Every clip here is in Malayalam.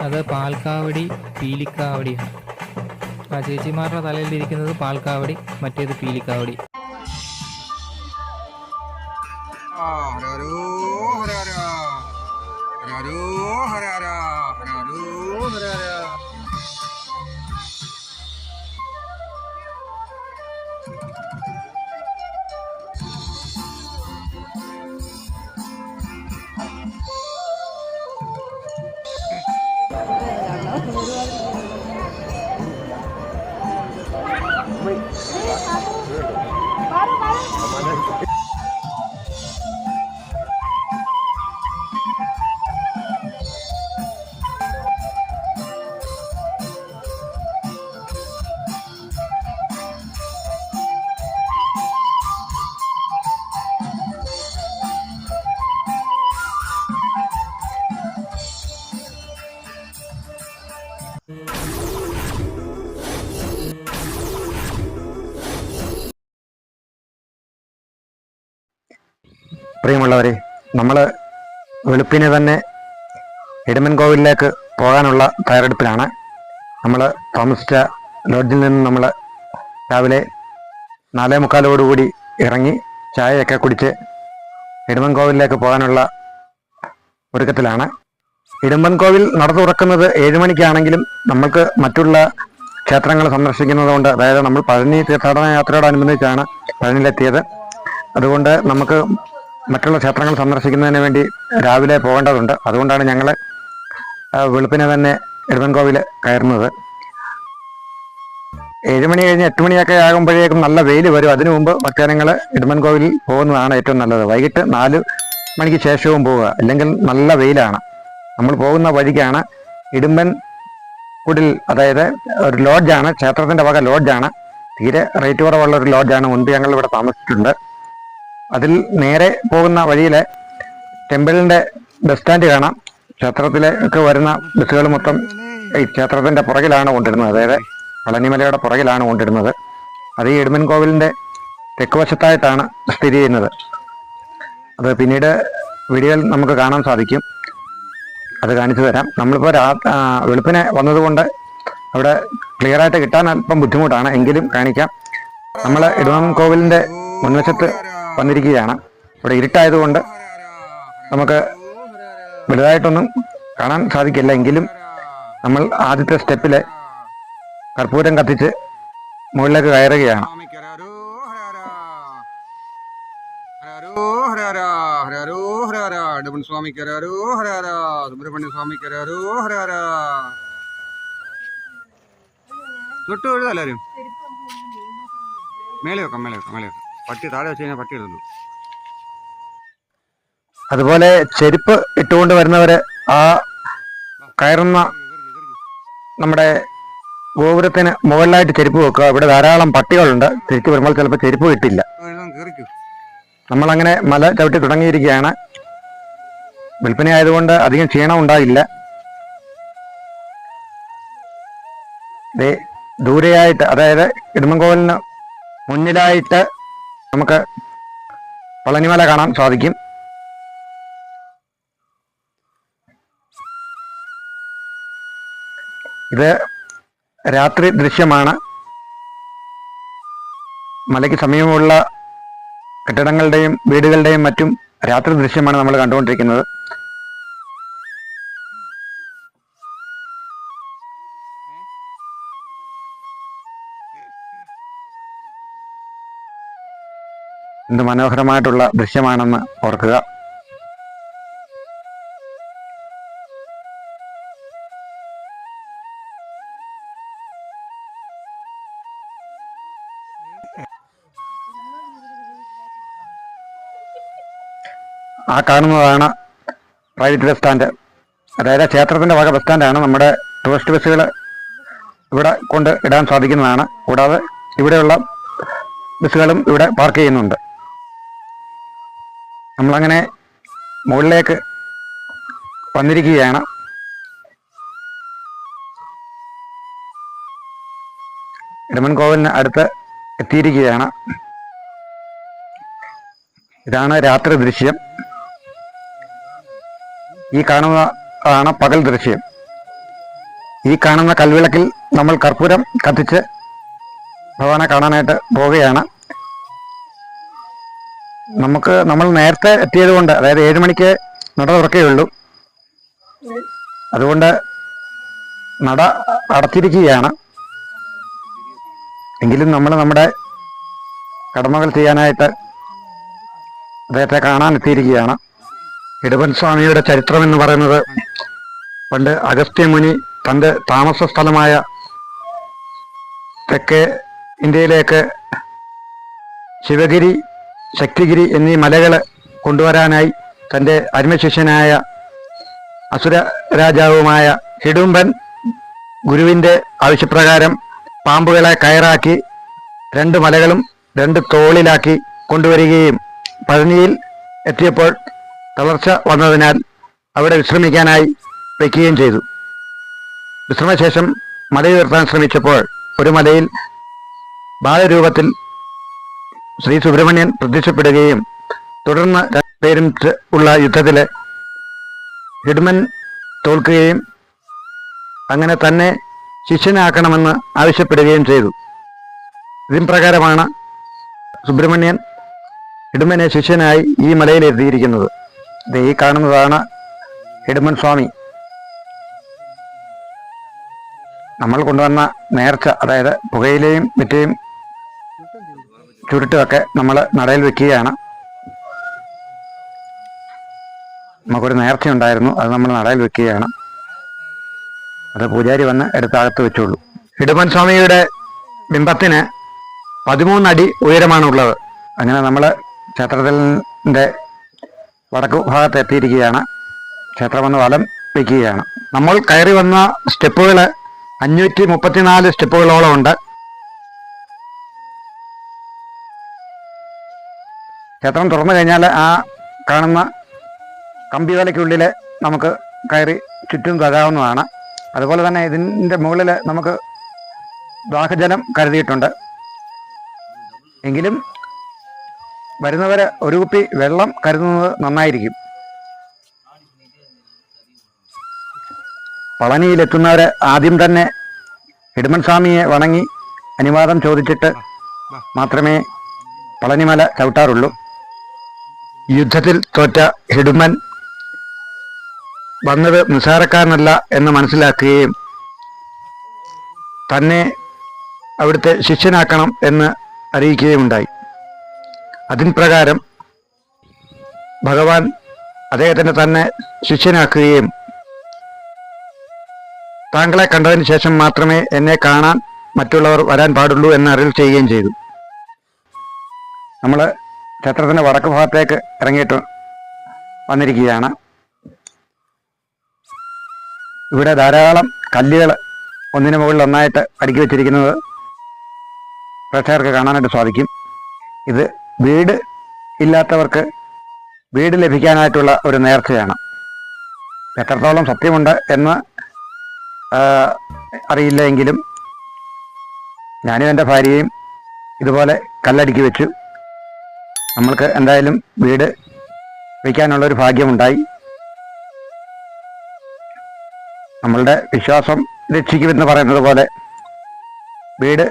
അത് പാൽക്കാവടി പീലിക്കാവടിയാണ് ആ ചേച്ചിമാരുടെ തലയിലിരിക്കുന്നത് പാൽക്കാവടി മറ്റേത് പീലിക്കാവടി. Come on, let's go. പ്രിയമുള്ളവരെ നമ്മൾ വെളുപ്പിനെ തന്നെ ഇടമൻ കോവിലിലേക്ക് പോകാനുള്ള തയ്യാറെടുപ്പിലാണ്. നമ്മൾ താമസിച്ച ലോഡ്ജിൽ നിന്ന് നമ്മൾ രാവിലെ നാലേ മുക്കാലോടുകൂടി ഇറങ്ങി ചായയൊക്കെ കുടിച്ച് ഇടുമ്പൻ കോവിലിലേക്ക് പോകാനുള്ള ഒരുക്കത്തിലാണ്. ഇടുമ്പൻ കോവിൽ നട തുറക്കുന്നത് ഏഴ് മണിക്കാണെങ്കിലും നമ്മൾക്ക് മറ്റുള്ള ക്ഷേത്രങ്ങൾ സന്ദർശിക്കുന്നതുകൊണ്ട് അതായത് നമ്മൾ പഴനി തീർത്ഥാടന യാത്രയോടനുബന്ധിച്ചാണ് പഴനിയിലെത്തിയത്. അതുകൊണ്ട് നമുക്ക് മറ്റുള്ള ക്ഷേത്രങ്ങൾ സന്ദർശിക്കുന്നതിന് വേണ്ടി രാവിലെ പോകേണ്ടതുണ്ട്. അതുകൊണ്ടാണ് ഞങ്ങൾ വെളുപ്പിനെ തന്നെ എഴുപൻകോവിൽ കയറുന്നത്. ഏഴുമണി കഴിഞ്ഞ് എട്ട് മണിയൊക്കെ ആകുമ്പോഴേക്കും നല്ല വെയിൽ വരും. അതിനു മുമ്പ് ഭക്തജനങ്ങൾ ഇടുമൻകോവിലിൽ പോകുന്നതാണ് ഏറ്റവും നല്ലത്. വൈകിട്ട് നാല് മണിക്ക് ശേഷവും പോവുക. അല്ലെങ്കിൽ നല്ല വെയിലാണ്. നമ്മൾ പോകുന്ന വഴിക്കാണ് ഇടുമ്പൻ കുടിൽ അതായത് ഒരു ലോഡ്ജാണ് ക്ഷേത്രത്തിന്റെ വക ലോഡ്ജാണ്. തീരെ റേറ്റ് കുറവുള്ള ഒരു ലോഡ്ജാണ് മുൻപ് ഞങ്ങൾ ഇവിടെ താമസിച്ചിട്ടുണ്ട്. അതിൽ നേരെ പോകുന്ന വഴിയിലെ ടെമ്പിളിന്റെ ബസ് സ്റ്റാൻഡ് കാണാം. ക്ഷേത്രത്തിലേക്ക് വരുന്ന ബസ്സുകൾ മൊത്തം ഈ ക്ഷേത്രത്തിന്റെ പുറകിലാണ് കൊണ്ടിരുന്നത്. അതായത് പളനിമലയുടെ പുറകിലാണ് കൊണ്ടിരുന്നത്. അത് ഈ ഇടുമൻ കോവിലിന്റെ തെക്ക് വശത്തായിട്ടാണ് സ്ഥിതി ചെയ്യുന്നത്. അത് പിന്നീട് വീഡിയോയിൽ നമുക്ക് കാണാൻ സാധിക്കും. അത് കാണിച്ചു തരാം. നമ്മളിപ്പോൾ രാ വെളുപ്പിനെ വന്നതുകൊണ്ട് അവിടെ ക്ലിയർ ആയിട്ട് കിട്ടാൻ അല്പം ബുദ്ധിമുട്ടാണ്. എങ്കിലും കാണിക്കാം. നമ്മൾ ഇടുമൻ കോവിലിന്റെ മുൻവശത്ത് വന്നിരിക്കുകയാണ്. ഇവിടെ ഇരുട്ടായതുകൊണ്ട് നമുക്ക് വലുതായിട്ടൊന്നും കാണാൻ സാധിക്കില്ല. എങ്കിലും നമ്മൾ ആദ്യത്തെ സ്റ്റെപ്പിലെ കർപ്പൂരം കത്തിച്ച് മുകളിലേക്ക് കയറുകയാണ്. മേലെ വെക്കാം മേലെ വെക്കാം മേലെ വെക്കാം. പട്ടി താഴെ വെച്ച് കഴിഞ്ഞാൽ പട്ടി ഇടുന്നു. അതുപോലെ ചെരുപ്പ് ഇട്ടുകൊണ്ട് വരുന്നവര് ആ കയറുന്ന നമ്മുടെ ഗോപുരത്തിന് മുകളിലായിട്ട് ചെരുപ്പ് വെക്കുക. ഇവിടെ ധാരാളം പട്ടികളുണ്ട്. തിരിച്ചു വരുമ്പോൾ ചിലപ്പോൾ ചെരുപ്പ് കിട്ടില്ല. നമ്മളങ്ങനെ മല ചവിട്ടി തുടങ്ങിയിരിക്കുകയാണ്. വിൽപ്പന ആയതുകൊണ്ട് അധികം ക്ഷീണം ഉണ്ടായില്ല. ദൂരെയായിട്ട് അതായത് ഇടുമൻകോവിലിന് മുന്നിലായിട്ട് നമുക്ക് പളനിമല കാണാൻ സാധിക്കും. ഇത് രാത്രി ദൃശ്യമാണ്. മലയ്ക്ക് സമീപമുള്ള കെട്ടിടങ്ങളുടെയും വീടുകളുടെയും മറ്റും രാത്രി ദൃശ്യമാണ് നമ്മൾ കണ്ടുകൊണ്ടിരിക്കുന്നത്. എന്ത് മനോഹരമായിട്ടുള്ള ദൃശ്യമാണെന്ന് ഓർക്കുക. ആ കാണുന്നതാണ് പ്രൈവറ്റ് ബസ് സ്റ്റാൻഡ് അതായത് ക്ഷേത്രത്തിന്റെ വക ബസ് സ്റ്റാൻഡാണ് നമ്മുടെ ടൂറിസ്റ്റ് ബസ്സുകൾ ഇവിടെ കൊണ്ട് ഇടാൻ സാധിക്കുന്നതാണ്. കൂടാതെ ഇവിടെയുള്ള ബസ്സുകളും ഇവിടെ പാർക്ക് ചെയ്യുന്നുണ്ട്. നമ്മളങ്ങനെ മുകളിലേക്ക് വന്നിരിക്കുകയാണ്. ഇടമൻ കോവിലിന് അടുത്ത് എത്തിയിരിക്കുകയാണ്. ഇതാണ് രാത്രി ദൃശ്യം. ഈ കാണുന്നതാണ് പകൽ ദൃശ്യം. ഈ കാണുന്ന കൽവിളക്കിൽ നമ്മൾ കർപ്പൂരം കത്തിച്ച് ഭഗവാനെ കാണാനായിട്ട് പോവുകയാണ്. നമുക്ക് നമ്മൾ നേരത്തെ എത്തിയത് കൊണ്ട് അതായത് ഏഴ് മണിക്ക് നട തുറക്കുകയുള്ളൂ അതുകൊണ്ട് നട അടച്ചിരിക്കുകയാണ്. എങ്കിലും നമ്മൾ നമ്മുടെ കടമകൾ ചെയ്യാനായിട്ട് അദ്ദേഹത്തെ കാണാൻ എത്തിയിരിക്കുകയാണ്. ഇടവൻ സ്വാമിയുടെ ചരിത്രം എന്ന് പറയുന്നത് പണ്ട് അഗസ്ത്യമുനി തന്റെ താമസ സ്ഥലമായ തെക്കേ ഇന്ത്യയിലേക്ക് ശിവഗിരി ശക്തിഗിരി എന്നീ മലകൾ കൊണ്ടുവരാനായി തന്റെ അരുമശിഷ്യനായ അസുര രാജാവുമായ ഹിഡുംബൻ ഗുരുവിന്റെ ആവശ്യപ്രകാരം പാമ്പുകളെ കയറാക്കി രണ്ട് മലകളും രണ്ട് തോളിലാക്കി കൊണ്ടുവരികയും പഴനിയിൽ എത്തിയപ്പോൾ തളർച്ച വന്നതിനാൽ അവിടെ വിശ്രമിക്കാനായി വയ്ക്കുകയും ചെയ്തു. വിശ്രമശേഷം മലയുയർത്താൻ ശ്രമിച്ചപ്പോൾ ഒരു മലയിൽ ബാലരൂപത്തിൽ ശ്രീ സുബ്രഹ്മണ്യൻ പ്രത്യക്ഷപ്പെടുകയും തുടർന്ന് പേരും ഉള്ള യുദ്ധത്തിൽ ഹിഡ്മൻ തോൽക്കുകയും അങ്ങനെ തന്നെ ശിഷ്യനാക്കണമെന്ന് ആവശ്യപ്പെടുകയും ചെയ്തു. ഇതിൻ പ്രകാരമാണ് സുബ്രഹ്മണ്യൻ ഹിഡ്മനെ ശിഷ്യനായി ഈ മലയിൽ എത്തിയിരിക്കുന്നത്. ദേ ഈ കാണുന്നതാണ് ഹിഡ്മൻ സ്വാമി. നമ്മൾ കൊണ്ടുവന്ന നേർച്ച അതായത് പുകയിലെയും മിറ്റയും ചുരുട്ടുമൊക്കെ നമ്മൾ നടയിൽ വെക്കുകയാണ്. നമുക്കൊരു നേർച്ച ഉണ്ടായിരുന്നു അത് നമ്മൾ നടയിൽ വെക്കുകയാണ്. അത് പൂജാരി വന്ന് എടുത്തകത്ത് വെച്ചോളൂ ഇടുമൻ സ്വാമിയുടെ ബിംബത്തിന് പതിമൂന്നടി ഉയരമാണുള്ളത്. അങ്ങനെ നമ്മൾ ക്ഷേത്രത്തിന്റെ വടക്കു ഭാഗത്ത് എത്തിയിരിക്കുകയാണ്. ക്ഷേത്രം വന്ന് വലം വയ്ക്കുകയാണ് നമ്മൾ കയറി വന്ന സ്റ്റെപ്പുകൾ അഞ്ഞൂറ്റി മുപ്പത്തിനാല് സ്റ്റെപ്പുകളോളം ഉണ്ട്. ക്ഷേത്രം തുറന്നു കഴിഞ്ഞാൽ ആ കാണുന്ന കമ്പിവലയ്ക്കുള്ളിൽ നമുക്ക് കയറി ചുറ്റും തകാവുന്നതാണ്. അതുപോലെ തന്നെ ഇതിന്റെ മുകളിൽ നമുക്ക് ദാഹജലം കരുതിയിട്ടുണ്ട്. എങ്കിലും വരുന്നവർ ഒരു കുപ്പി വെള്ളം കരുതുന്നത് നന്നായിരിക്കും. പളനിയിലെത്തുന്നവർ ആദ്യം തന്നെ ഹിഡുമൻ സ്വാമിയെ വണങ്ങി അനുവാദം ചോദിച്ചിട്ട് മാത്രമേ പളനിമല ചവിട്ടാറുള്ളൂ. യുദ്ധത്തിൽ തോറ്റ ഹിഡുമൻ വന്നത് നിസാരക്കാരനല്ല എന്ന് മനസ്സിലാക്കുകയും തന്നെ അവിടുത്തെ ശിഷ്യനാക്കണം എന്ന് അറിയിക്കുകയുണ്ടായി അതിൻ പ്രകാരം ഭഗവാൻ അദ്ദേഹത്തിന്റെ തന്നെ ശിഷ്യനാക്കുകയും താങ്കളെ കണ്ടതിന് ശേഷം മാത്രമേ എന്നെ കാണാൻ മറ്റുള്ളവർ വരാൻ പാടുള്ളൂ എന്ന് അറിയിൽ ചെയ്യുകയും ചെയ്തു. നമ്മൾ ക്ഷേത്രത്തിന്റെ വടക്ക് ഭാഗത്തേക്ക് ഇറങ്ങിയിട്ട് വന്നിരിക്കുകയാണ്. ഇവിടെ ധാരാളം കല്ലുകൾ ഒന്നിനു മുകളിൽ ഒന്നായിട്ട് അടുക്കി വെച്ചിരിക്കുന്നത് പ്രേക്ഷകർക്ക് കാണാനായിട്ട് സാധിക്കും. ഇത് വീട് ഇല്ലാത്തവർക്ക് വീട് ലഭിക്കാനായിട്ടുള്ള ഒരു നേർച്ചയാണ്. എത്രത്തോളം സത്യമുണ്ട് എന്ന് അറിയില്ല എങ്കിലും ഞാനും എന്റെ ഭാര്യയും ഇതുപോലെ കല്ലടുക്കി വെച്ചു. നമ്മൾക്ക് എന്തായാലും വീട് വയ്ക്കാനുള്ളൊരു ഭാഗ്യമുണ്ടായി. നമ്മളുടെ വിശ്വാസം രക്ഷിക്കുമെന്ന് പറയുന്നത് പോലെ വീട്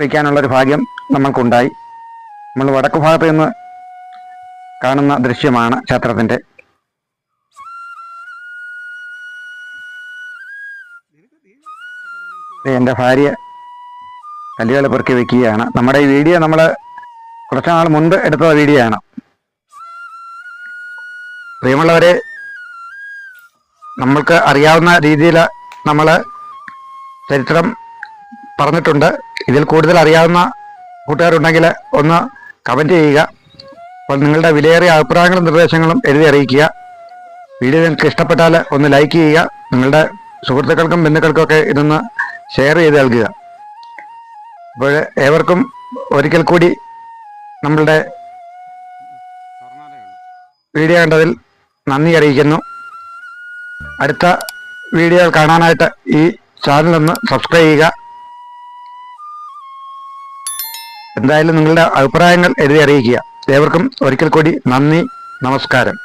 വയ്ക്കാനുള്ളൊരു ഭാഗ്യം നമ്മൾക്കുണ്ടായി. നമ്മൾ വടക്കു ഭാഗത്ത് നിന്ന് കാണുന്ന ദൃശ്യമാണ് ക്ഷേത്രത്തിന്റെ. എന്റെ ഭാര്യ കല്ലുകൾ പെറുക്കി വെക്കുകയാണ് നമ്മുടെ ഈ വീഡിയോ നമ്മൾ കുറച്ച് നാൾ മുൻപ് എടുത്ത വീഡിയോ ആണ് പ്രിയമുള്ളവരെ നമ്മൾക്ക് അറിയാവുന്ന രീതിയിൽ നമ്മൾ ചരിത്രം പറഞ്ഞിട്ടുണ്ട്. ഇതിൽ കൂടുതൽ അറിയാവുന്ന കൂട്ടുകാരുണ്ടെങ്കിൽ ഒന്ന് കമന്റ് ചെയ്യുക. അപ്പോൾ നിങ്ങളുടെ വിലയേറിയ അഭിപ്രായങ്ങളും നിർദ്ദേശങ്ങളും എഴുതി അറിയിക്കുക. വീഡിയോ നിങ്ങൾക്ക് ഇഷ്ടപ്പെട്ടാൽ ഒന്ന് ലൈക്ക് ചെയ്യുക. നിങ്ങളുടെ സുഹൃത്തുക്കൾക്കും ബന്ധുക്കൾക്കും ഒക്കെ ഇതൊന്ന് ഷെയർ ചെയ്ത് നൽകുക. അപ്പോൾ ഏവർക്കും ഒരിക്കൽ കൂടി നമ്മളുടെ വീഡിയോ കണ്ടതിൽ നന്ദി അറിയിക്കുന്നു. അടുത്ത വീഡിയോ കാണാനായിട്ട് ഈ ചാനൽ ഒന്ന് സബ്സ്ക്രൈബ് ചെയ്യുക. എന്തായാലും നിങ്ങളുടെ അഭിപ്രായങ്ങൾ എഴുതി അറിയിക്കുക. ഏവർക്കും ഒരിക്കൽ കൂടി നന്ദി നമസ്കാരം.